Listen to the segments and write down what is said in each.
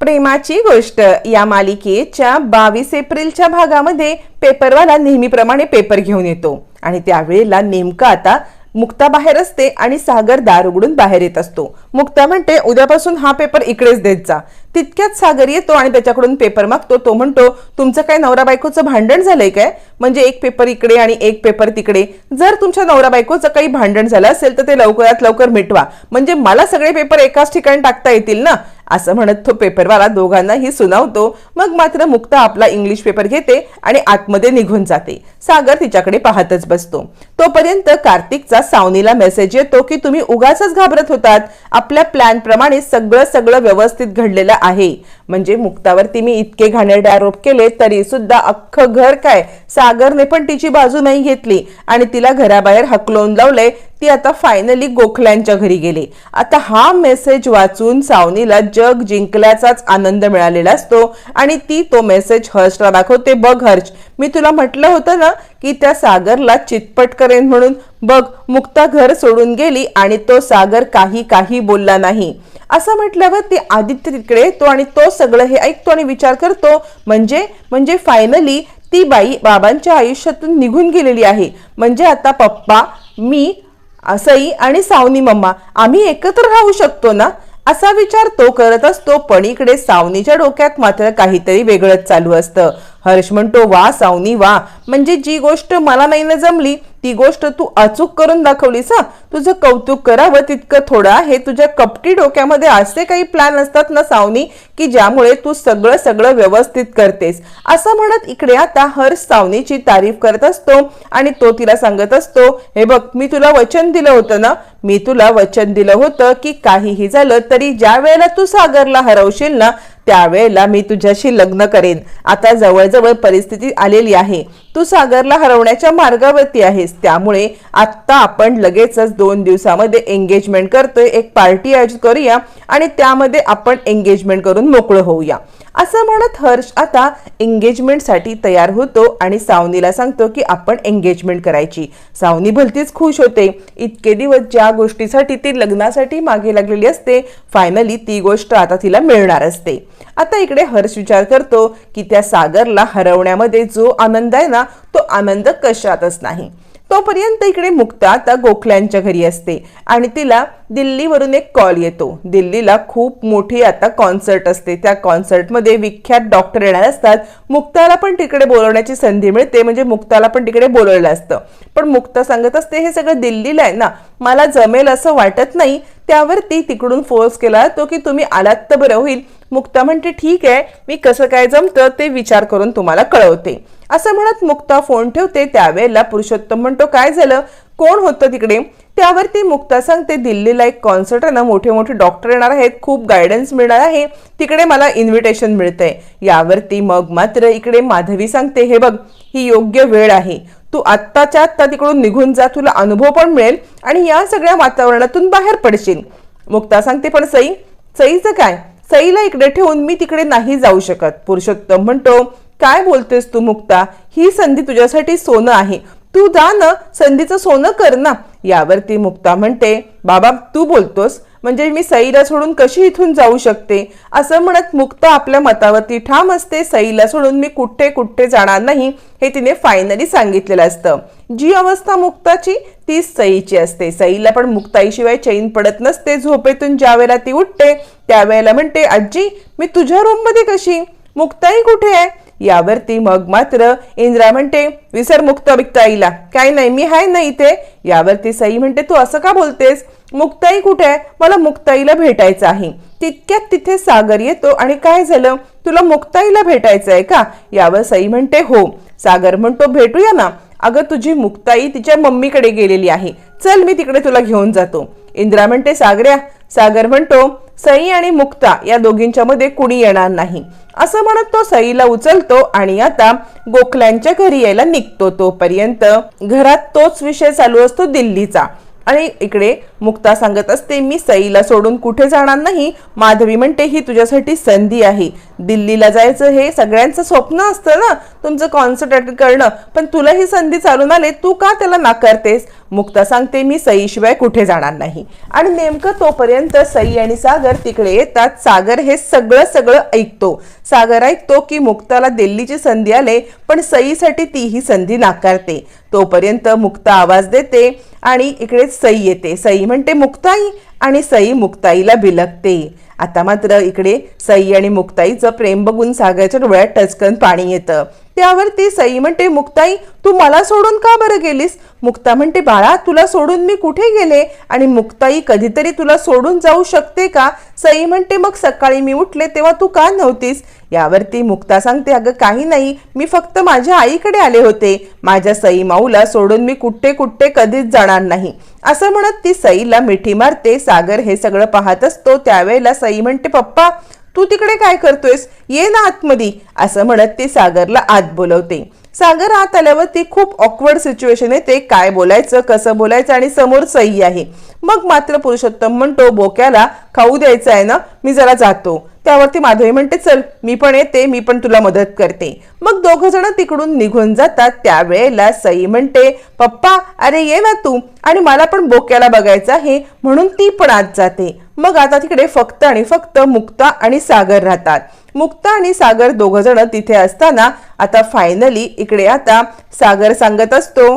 प्रेमाची गोष्ट. या मालिकेच्या बावीस एप्रिलच्या भागामध्ये पेपरवाला नेहमीप्रमाणे पेपर घेऊन येतो. आणि त्यावेळेला नेमकं आता मुक्ता बाहेर असते आणि सागर दार उघडून बाहेर येत असतो. मुक्ता म्हणते उद्यापासून हा पेपर इकडेच देत जा. तितक्यात सागर येतो आणि त्याच्याकडून पेपर मागतो. तो म्हणतो तुमचं काय नवरा बायकोचं भांडण झालंय काय? म्हणजे एक पेपर इकडे आणि एक पेपर तिकडे. जर तुमच्या नवरा बायकोचं काही भांडण झालं असेल तर ते लवकरात लवकर मिटवा. म्हणजे मला सगळे पेपर एकाच ठिकाणी टाकता येतील ना? असं म्हणत तो पेपरवाला दोघांनाही सुनावतो. मग मात्र मुक्ता आपला इंग्लिश पेपर घेते आणि आतमध्ये निघून जाते. सागर तिच्याकडे पाहतच बसतो. तोपर्यंत कार्तिकचा सावनीला मेसेज येतो की तुम्ही उगाच घाबरत होतात. आपल्या प्लॅन प्रमाणे सगळं सगळं व्यवस्थित घडलेलं आहे. म्हणजे मुक्तावरती मी इतके घाणेरडे आरोप केले तरी सुद्धा अख्खं घर काय? सागरने पण तिची बाजू नाही घेतली आणि तिला घराबाहेर हकलवून लावले ती आता फायनली गोखल्यांच्या घरी गेली. आता हा मेसेज वाचून सावनीला जग जिंकल्याचाच आनंद मिळालेला असतो आणि ती तो मेसेज हर्षला दाखवते बघ हर्ष मी तुला म्हटलं होतं ना की त्या सागरला चितपट करेन म्हणून. बघ मुक्ता घर सोडून गेली आणि तो सागर काही काही बोलला नाही. असं म्हटल्यावर ते आदित्य तिकडे येतो आणि तो सगळं हे ऐकतो आणि विचार करतो म्हणजे म्हणजे फायनली ती बाई बाबांच्या आयुष्यातून निघून गेलेली आहे. म्हणजे आता पप्पा मी असई आणि सावनी मम्मा आम्ही एकत्र राहू शकतो ना? असा विचार तो करत असतो. पण इकडे सावनीच्या डोक्यात मात्र काहीतरी वेगळंच चालू असतं. हर्ष म्हणतो वा सावनी वा. म्हणजे जी गोष्ट मला नाही ना जमली ती गोष्ट तू अचूक करून दाखवलीस हा? तुझं कौतुक करावं तितकं थोडं हे तुझ्या कपटी डोक्यामध्ये असे काही प्लॅन असतात ना सावनी की ज्यामुळे तू सगळं सगळं व्यवस्थित करतेस. असं म्हणत इकडे आता हर्ष सावनीची तारीफ करत असतो आणि तो तिला सांगत असतो हे बघ मी तुला वचन दिलं होतं ना? मी तुला वचन दिलं होतं की काहीही झालं तरी ज्या वेळेला तू सागरला हरवशील ना त्यावेळेला मी तुझ्याशी लग्न करेन. आता जवळजवळ परिस्थिती आलेली आहे. तू सागरला हरवण्याच्या मार्गावरती आहेस. त्यामुळे आत्ता आपण लगेचच दोन दिवसामध्ये एंगेजमेंट करतोय. एक पार्टी आयोजित करूया आणि त्यामध्ये आपण एंगेजमेंट करून मोकळं होऊया. असं म्हणत हर्ष आता एंगेजमेंटसाठी तयार होतो आणि सावनीला सांगतो की आपण एंगेजमेंट करायची. सावनी भलतीच खुश होते. इतके दिवस ज्या गोष्टीसाठी ती लग्नासाठी मागे लागलेली असते फायनली ती गोष्ट आता तिला मिळणार असते. आता इकडे हर्ष विचार करतो की त्या सागरला हरवण्यामध्ये जो आनंद आहे ना तो आनंद कशातच नाही. तोपर्यंत इकडे मुक्ता आता गोखल्यांच्या घरी असते आणि तिला दिल्लीवरून एक कॉल येतो. दिल्लीला खूप मोठी आता कॉन्सर्ट असते. त्या कॉन्सर्टमध्ये विख्यात डॉक्टर येणार असतात. मुक्ताला पण तिकडे बोलवण्याची संधी मिळते. म्हणजे मुक्ताला पण तिकडे बोलवलं असतं. पण मुक्ता सांगत असते हे सगळं दिल्लीला आहे ना. मला जमेल असं वाटत नाही. त्यावरती तिकडून फोर्स केला तो की तुम्ही आलात तर बरं होईल. मुक्ता म्हणते ठीक आहे मी कसं काय जमतं ते विचार करून तुम्हाला कळवते. असं म्हणत मुक्ता फोन ठेवते. त्यावेळेला पुरुषोत्तम म्हणतो काय झालं? कोण होतं तिकडे? त्यावरती मुक्ता सांगते दिल्लीला एक कॉन्सर्ट आहे ना मोठे मोठे डॉक्टर येणार आहेत खूप गायडन्स मिळणार आहे तिकडे मला इन्व्हिटेशन मिळतंय. यावरती मग मात्र इकडे माधवी सांगते हे बघ ही योग्य वेळ आहे. तू आत्ताच्या आत्ता तिकडून निघून जा तुला अनुभव पण मिळेल आणि या सगळ्या वातावरणातून बाहेर पडशील. मुक्ता सांगते पण सई सईचं काय? सईला इकडे ठेवून मी तिकडे नाही जाऊ शकत. पुरुषोत्तम म्हणतो काय बोलतेस तू मुक्ता? ही संधी तुझ्यासाठी सोनं आहे. तू जा ना संधीचं सोनं कर ना. यावरती मुक्ता म्हणते बाबा तू बोलतोस. म्हणजे मी सईला सोडून कशी इथून जाऊ शकते? असं म्हणत मुक्ता आपल्या मतावरती ठाम असते सईला सोडून मी कुठे कुठे जाणार नाही हे तिने फायनली सांगितलेलं असतं. जी अवस्था मुक्ताची ती सईची असते. सईला पण मुक्ताईशिवाय चैन पडत नसते. झोपेतून ज्या वेळेला ती उठते त्यावेळेला म्हणते आजी मी तुझ्या रूममध्ये कशी? मुक्ताई कुठे आहे? यावरती मग मात्र इंद्रा म्हणते विसर मुक्त काय नाही मी हाय ना इथे. यावरती सई म्हणते तू असं का बोलतेस? मुक्ताई कुठे? आहे मला मुक्ताईला भेटायचं आहे. तितक्यात तिथे सागर येतो आणि काय झालं? तुला मुक्ताईला भेटायचं आहे का? यावर सई म्हणते हो. सागर म्हणतो भेटूया ना. अगं तुझी मुक्ताई तिच्या मम्मीकडे गेलेली आहे. चल मी तिकडे तुला घेऊन जातो. इंद्रा म्हणते सागऱ्या सागर म्हणतो सई आणि मुक्ता या दोघींच्या मध्ये कुणी येणार नाही. असं म्हणत तो सईला उचलतो आणि आता गोखल्यांच्या घरी यायला निघतो तोपर्यंत. घरात तोच विषय चालू असतो दिल्लीचा. आणि इकडे मुक्ता सांगत असते मी सईला सोडून कुठे जाणार नाही? माधवी म्हणते ही तुझ्यासाठी संधी आहे. दिल्लीला जायचं हे सगळ्यांचं स्वप्न असतं ना तुमचं कॉन्सन्ट्रेट करणं. पण तुला ही संधी चालून आले तू का त्याला नाकारतेस? मुक्ता सांगते मी सईशिवाय कुठे जाणार नाही. आणि नेमकं तोपर्यंत सई आणि सागर तिकडे येतात. सागर हे सगळं सगळं ऐकतो. सागर ऐकतो की मुक्ताला दिल्लीची संधी आले पण सईसाठी ती ही संधी नाकारते. तोपर्यंत मुक्ता आवाज देते आणि इकडे सई येते. सई म्हणते मुक्ताई आणि सई मुक्ताईला बिलकते आता मात्र इकडे सई आणि मुक्ताईचं प्रेम बघून सागरच्या डोळ्यात टचकन पाणी येतं. त्यावर ती सई म्हणते मुक्ताई तू मला सोडून का बरं गेलीस? मुक्ता म्हणते बाळा तुला सोडून मी कुठे गेले? आणि मुक्ताई कधीतरी तुला सोडून जाऊ शकते का? सई म्हणते मग सकाळी मी उठले तेव्हा तू का नव्हतीस? यावरती मुक्ता सांगते अगं काही नाही. मी फक्त माझ्या आईकडे आले होते. माझ्या सई माऊला सोडून मी कुठे कुठे कधीच जाणार नाही. असं म्हणत ती सईला मिठी मारते. सागर हे सगळं पाहत असतो. त्यावेळेला सई म्हणते पप्पा तू तिकडे काय करतोयस? ये ना आतमध्ये असं म्हणत ती सागरला आत बोलवते. सागर आत आल्यावर ती खूप ऑकवर्ड सिच्युएशन येते काय बोलायचं कसं बोलायचं आणि समोर सही आहे. मग मात्र पुरुषोत्तम म्हणतो बोक्याला खाऊ द्यायचं आहे ना? मी जरा जातो. त्यावरती माधवी म्हणते चल मी पण येते मी पण तुला मदत करते. मग दोघं जण तिकडून निघून जातात. त्यावेळेला सई म्हणते पप्पा अरे ये ना तू. आणि मला पण बोक्याला बघायचं आहे. म्हणून ती पण आत जाते. मग आता तिकडे फक्त आणि फक्त मुक्ता आणि सागर राहतात. मुक्ता आणि सागर दोघ जण तिथे असताना आता फायनली इकडे आता सागर सांगत असतो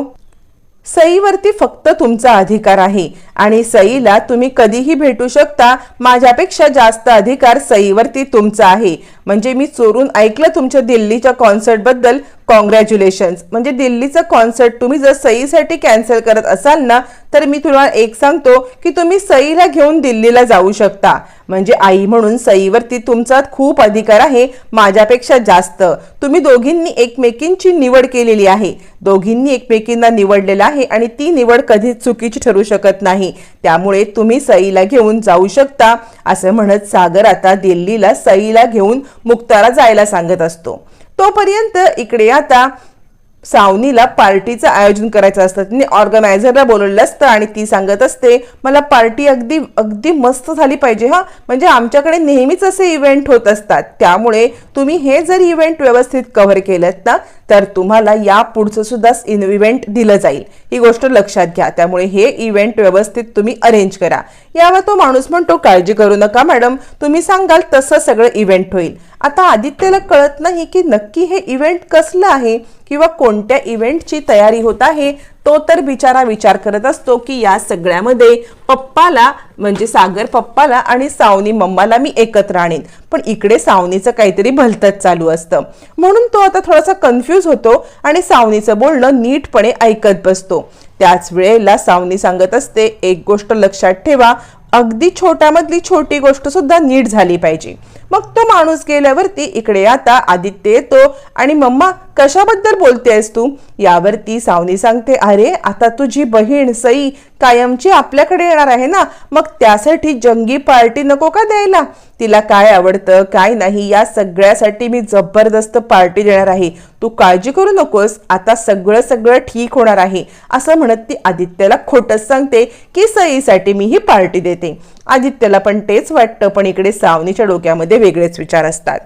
सईवरती फक्त तुमचा अधिकार आहे. आणि सईला तुम्ही कधीही भेटू शकता. माझ्यापेक्षा जास्त अधिकार सईवरती तुमचा आहे. म्हणजे मी चोरून ऐकलं तुमच्या दिल्लीच्या कॉन्सर्टबद्दल कॉंग्रॅच्युलेशन्स म्हणजे दिल्लीचं कॉन्सर्ट तुम्ही जर सईसाठी कॅन्सल करत असाल ना तर मी तुला एक सांगतो की तुम्ही सईला घेऊन दिल्लीला जाऊ शकता. म्हणजे आई म्हणून सईवरती तुमचा खूप अधिकार आहे माझ्यापेक्षा जास्त. तुम्ही दोघींनी एकमेकींची निवड केलेली आहे. दोघींनी एकमेकींना निवडलेलं आहे आणि ती निवड कधीच चुकीची ठरू शकत नाही. नाही त्यामुळे तुम्ही सईला घेऊन जाऊ शकता असं म्हणत सागर आता दिल्लीला सईला घेऊन मुक्ताला जायला सांगत असतो. तोपर्यंत इकडे आता सावनीला पार्टीचं आयोजन करायचं असतं. तिने ऑर्गनायझरला बोलवलं असतं आणि ती सांगत असते मला पार्टी अगदी अगदी मस्त झाली पाहिजे हा. म्हणजे आमच्याकडे नेहमीच असे इव्हेंट होत असतात. त्यामुळे तुम्ही हे जर इव्हेंट व्यवस्थित कव्हर केलं ना तर तुम्हाला या पुढचं सुद्धा इव्हेंट दिलं जाईल. ही गोष्ट लक्षात घ्या. त्यामुळे हे इव्हेंट व्यवस्थित तुम्ही अरेंज करा. यावर तो माणूस म्हणतो काळजी करू नका मॅडम तुम्ही सांगाल तसं सगळं इव्हेंट होईल. आता आदित्यला कळत नाही की नक्की हे इव्हेंट कसलं आहे किंवा कोणत्या इव्हेंटची तयारी होत आहे. तो तर बिचारा विचार करत असतो की या सगळ्यामध्ये पप्पाला म्हणजे सागर पप्पाला आणि सावनी मम्माला मी एकत्र आणीन. पण इकडे सावनीचं काहीतरी भलतच चालू असतं. म्हणून तो आता थोडासा कन्फ्यूज होतो आणि सावनीचं बोलणं नीटपणे ऐकत बसतो. त्याच वेळेला सावनी सांगत असते एक गोष्ट लक्षात ठेवा अगदी छोट्यामधली छोटी गोष्ट सुद्धा नीट झाली पाहिजे. मग तो माणूस गेल्यावरती इकडे आता आदित्य येतो आणि मम्मा कशाबद्दल बोलतेस तू? यावरती सावनी सांगते अरे आता तुझी बहीण सई कायमची आपल्याकडे येणार आहे ना? मग त्यासाठी जंगी पार्टी नको का द्यायला? तिला काय आवडतं काय नाही या सगळ्यासाठी मी जबरदस्त पार्टी देणार आहे. तू काळजी करू नकोस आता सगळं सगळं ठीक होणार आहे. असं म्हणत ती आदित्यला खोटच सांगते की सईसाठी मी ही पार्टी देते. आदित्यला पण तेच वाटतं पण इकडे सावनीच्या डोक्यामध्ये वेगळेच विचार असतात.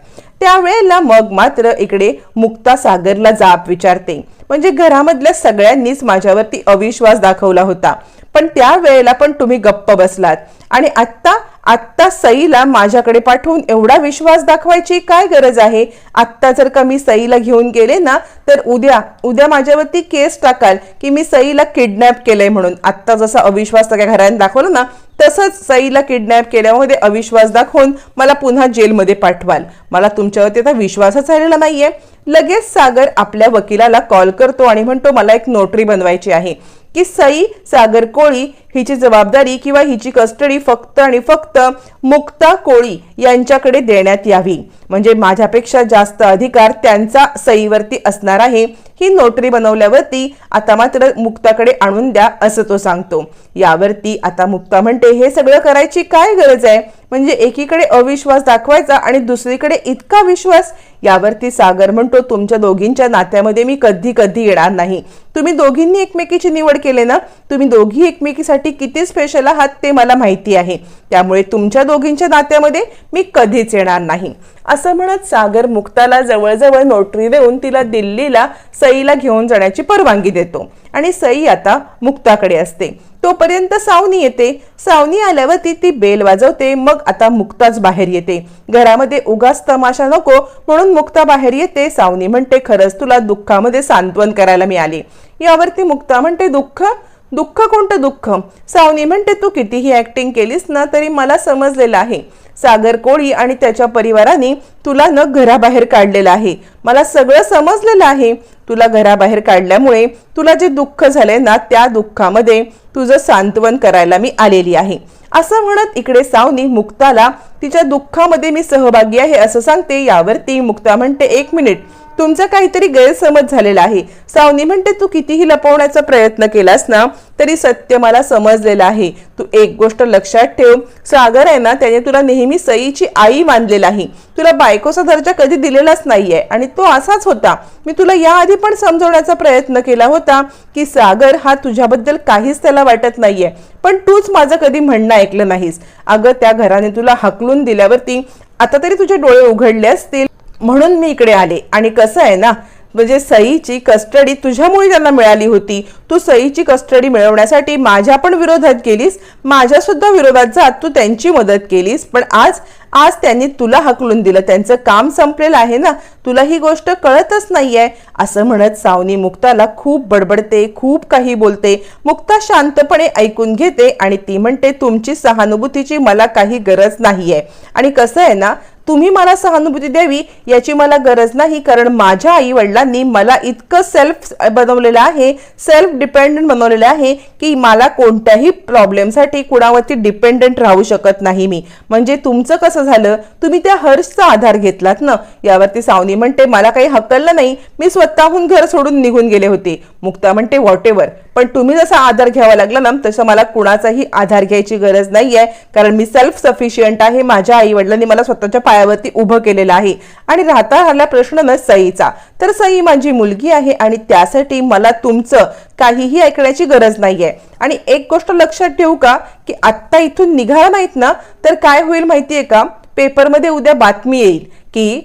त्यावेळेला मग मात्र इकडे मुक्ता सागरला जाप विचारते. म्हणजे घरामधल्या सगळ्यांनीच माझ्यावरती अविश्वास दाखवला होता. पण त्या वेळेला पण तुम्ही गप्प बसलात. आणि आत्ता आत्ता सईला माझ्याकडे पाठवून एवढा विश्वास दाखवायची काय गरज आहे? आत्ता जर का मी सईला घेऊन गेले ना तर उद्या उद्या माझ्यावरती केस टाकाल की मी सईला किडनॅप केलंय म्हणून. आत्ता जसा अविश्वास सगळ्या घरांनी दाखवला ना तसंच सईला किडनॅप केल्यामध्ये अविश्वास दाखवून मला पुन्हा जेलमध्ये पाठवाल. मला तुमच्यावरती आता विश्वासच राहिलेला नाहीये. लगेच सागर आपल्या वकिलाला कॉल करतो आणि म्हणतो मला एक नोटरी बनवायची आहे की सई सागर कोळी हिची जबाबदारी किंवा हिची कस्टडी फक्त आणि फक्त मुक्ता कोळी यांच्याकडे देण्यात यावी. म्हणजे माझ्यापेक्षा जास्त अधिकार त्यांचा सईवरती असणार आहे. ही नोटरी बनवल्यावरती आता मात्र मुक्ताकडे आणून द्या असं तो सांगतो. यावरती आता मुक्ता म्हणते हे सगळं करायची काय गरज आहे? म्हणजे एकीकडे अविश्वास दाखवायचा आणि दुसरीकडे इतका विश्वास? यावरती सागर म्हणतो तुमच्या दोघींच्या नात्यामध्ये मी कधी कधी येणार नाही. तुम्ही दोघींनी एकमेकीची निवड केले ना? तुम्ही दोघी एकमेकीसाठी किती स्पेशल आहात ते मला माहिती आहे. त्यामुळे तुमच्या दोघींच्या नात्यामध्ये मी कधीच येणार नाही. असं म्हणत सागर मुक्ताला जवळजवळ नोटरी देऊन तिला दिल्लीला सईला घेऊन जाण्याची परवानगी देतो. आणि सई आता मुक्ताकडे असते. तोपर्यंत सावनी येते. सावनी आल्यावर ती ती बेल वाजवते. मग आता मुक्ताच बाहेर येते. घरामध्ये उगाच तमाशा नको म्हणून मुक्ता बाहेर येते. सावनी म्हणते खरंच तुला दुःखामध्ये सांत्वन करायला मिळाले. यावरती मुक्ता म्हणते दुःख? दुःख कोणतं दुःख? सावनी म्हणते तू कितीही ऍक्टिंग केलीस ना तरी मला समजलेलं आहे. सागर कोळी आणि त्याच्या परिवाराने तुला न घराबाहेर काढलेलं आहे. मला सगळं समजलेलं आहे. तुला घराबाहेर काढल्यामुळे तुला जे दुःख झालंय ना त्या दुःखामध्ये तुझं सांत्वन करायला मी आलेली आहे. असं म्हणत इकडे सावनी मुक्ताला तिच्या दुःखामध्ये मी सहभागी आहे असं सांगते. यावरती मुक्ता म्हणते एक मिनिट. तुमचा काहीतरी गैरसमज झालेला आहे. सावनी म्हणते तू कितीही लपवण्याचा प्रयत्न केलास ना तरी सत्य मला समजलेलं आहे. तू एक गोष्ट लक्षात ठेव. सागर आहे ना त्याने तुला नेहमी सईची आई मानलेला आहे. तुला बायकोचा दर्जा कधी दिलेलाच नाहीये आणि तो असाच होता. मी तुला याआधी पण समजवण्याचा प्रयत्न केला होता की सागर हा तुझ्याबद्दल काहीच त्याला वाटत नाहीये. पण तूच माझं कधी म्हणणं ऐकलं नाहीस. अगं त्या घराने तुला हकलून दिल्यावरती आता तरी तुझे डोळे उघडले असतील. म्हणून मी इकडे आले. आणि कसं आहे ना म्हणजे सईची कस्टडी तुझ्यामुळे त्यांना मिळाली होती. तू सईची कस्टडी मिळवण्यासाठी माझ्या पण विरोधात गेलीस माझ्यासुद्धा विरोधात जात तू त्यांची मदत केलीस. पण आज आज त्यांनी तुला हकलून दिलं. त्यांचं काम संपलेलं आहे ना तुला ही गोष्ट कळतच नाही आहे असं म्हणत सावनी मुक्ताला खूप बडबडते खूप काही बोलते. मुक्ता शांतपणे ऐकून घेते आणि ती म्हणते तुमची सहानुभूतीची मला काही गरज नाही आहे आणि कसं आहे ना तुम्ही मला सहानुभूती द्यावी याची मला गरज नाही कारण माझ्या आई वडिलांनी मला इतकं सेल्फ बनवलेलं आहे सेल्फ डिपेंडंट बनवलेलं आहे की मला कोणत्याही प्रॉब्लेमसाठी कुणावरती डिपेंडंट राहू शकत नाही मी. म्हणजे तुमचं कसं झालं? तुम्ही त्या हर्षचा आधार घेतलात ना? यावरती सावनी म्हणते मला काही हकललं नाही. मी स्वतःहून घर सोडून निघून गेले होते. मुक्ता म्हणते व्हॉटेवर पण तुम्ही जसा आधार घ्यावा लागला ना तसं मला कुणाचाही आधार घ्यायची गरज नाही आहे कारण मी सेल्फ सफिशियंट आहे माझ्या आई वडिलांनी मला स्वतःच्या पायावरती उभं केलेलं आहे. आणि राहता राहिला प्रश्न ना सईचा. तर सई माझी मुलगी आहे आणि त्यासाठी मला तुमचं काहीही ऐकण्याची गरज नाहीये. आणि एक गोष्ट लक्षात ठेवू का की आत्ता इथून निघाला नाहीत ना तर काय होईल माहितीये का? पेपरमध्ये उद्या बातमी येईल की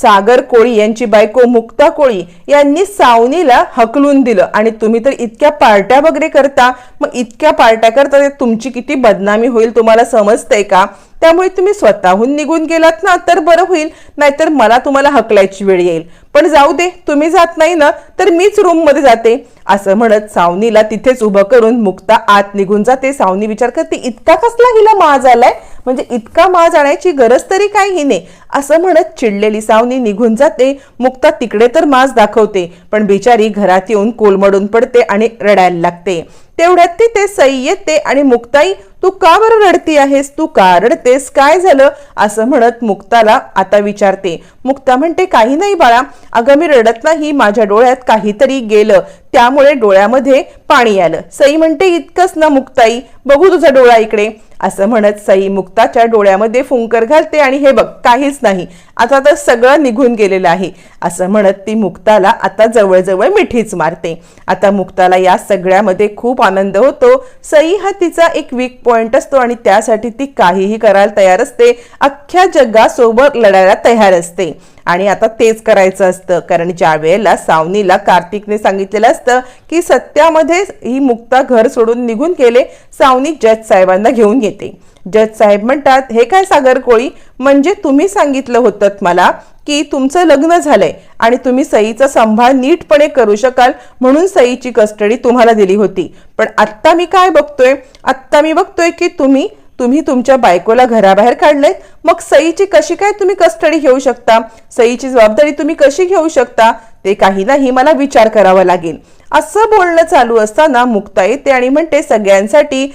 सागर कोळी यांची बायको मुक्ता कोळी यांनी सावनीला हकलून दिलं. आणि तुम्ही तर इतक्या पार्ट्या वगैरे करता. मग इतक्या पार्ट्या करता तुमची किती बदनामी होईल तुम्हाला समजतंय का? त्यामुळे तुम्ही स्वतःहून निघून गेलात ना तर बरं होईल. नाहीतर मला तुम्हाला हकलायची वेळ येईल. पण जाऊ दे तुम्ही जात नाही ना तर मीच रूममध्ये जाते. असं म्हणत सावनीला तिथेच उभं करून मुक्ता आत निघून जाते. सावनी विचार करते इतका कसला हिला माज आलाय? म्हणजे इतका माज आणायची गरज तरी काय हिने असं म्हणत चिडलेली सावनी निघून जाते. मुक्ता तिकडे तर माज दाखवते पण बिचारी घरात येऊन कोलमडून पडते आणि रडायला लागते. तेवढ्यात तिथे सई येते आणि मुक्ताई तू का बरं रडती आहेस? तू का रडतेस? काय झालं? असं म्हणत मुक्ताला आता विचारते. मुक्ता म्हणते काही नाही बाळा. अगं मी रडत नाही. माझ्या डोळ्यात काहीतरी गेलं. त्यामुळे डोळ्यामध्ये पाणी आलं. सई म्हणते इतकंच ना मुक्ताई. बघू तुझा डोळा इकडे. असं म्हणत सई मुक्ताच्या डोळ्यामध्ये फुंकर घालते आणि हे बघ काहीच नाही. आता तर सगळं निघून गेलेलं आहे. असं म्हणत ती मुक्ताला आता जवळजवळ मिठीच मारते. आता मुक्ताला या सगळ्यामध्ये खूप आनंद होतो. सई हा तिचा एक वीक पॉइंट असतो आणि त्यासाठी ती काहीही करायला तयार असते. अख्ख्या जगासोबत लढायला तयार असते. आणि आता तेच करायचं असतं. कारण ज्या वेळेला सावनीला कार्तिकने सांगितलेलं असतं की सत्यामध्ये ही मुक्ता घर सोडून निघून गेले सावनी जज साहेबांना घेऊन येते. जज साहेब म्हणतात हे काय सागर कोळी? म्हणजे तुम्ही सांगितलं होतं मला की तुमचं लग्न झालंय आणि तुम्ही सईचा सांभाळ नीटपणे करू शकाल म्हणून सईची कस्टडी तुम्हाला दिली होती. पण आत्ता मी काय बघतोय? आत्ता मी बघतोय की तुम्ही तुम्ही तुमच्या बायकोला घराबाहेर काढलंय मग सईची कशी काय तुम्ही कस्टडी घेऊ शकता? सईची जबाबदारी तुम्ही कशी घेऊ शकता? ते काही नाही मला विचार करावा लागेल. असं बोलणं चालू असताना मुक्ता येते आणि म्हणते सगळ्यांसाठी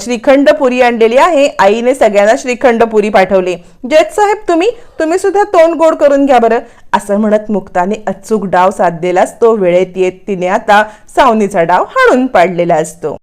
श्रीखंड पुरी आणलेली आहे. आईने सगळ्यांना श्रीखंड पुरी पाठवली. जज साहेब तुम्ही? तुम्ही सुद्धा तोंड गोड करून घ्या बरं. असं म्हणत मुक्ताने अचूक डाव साधलेला असतो. वेळेत येत तिने आता सावनीचा डाव हाणून पाडलेला असतो.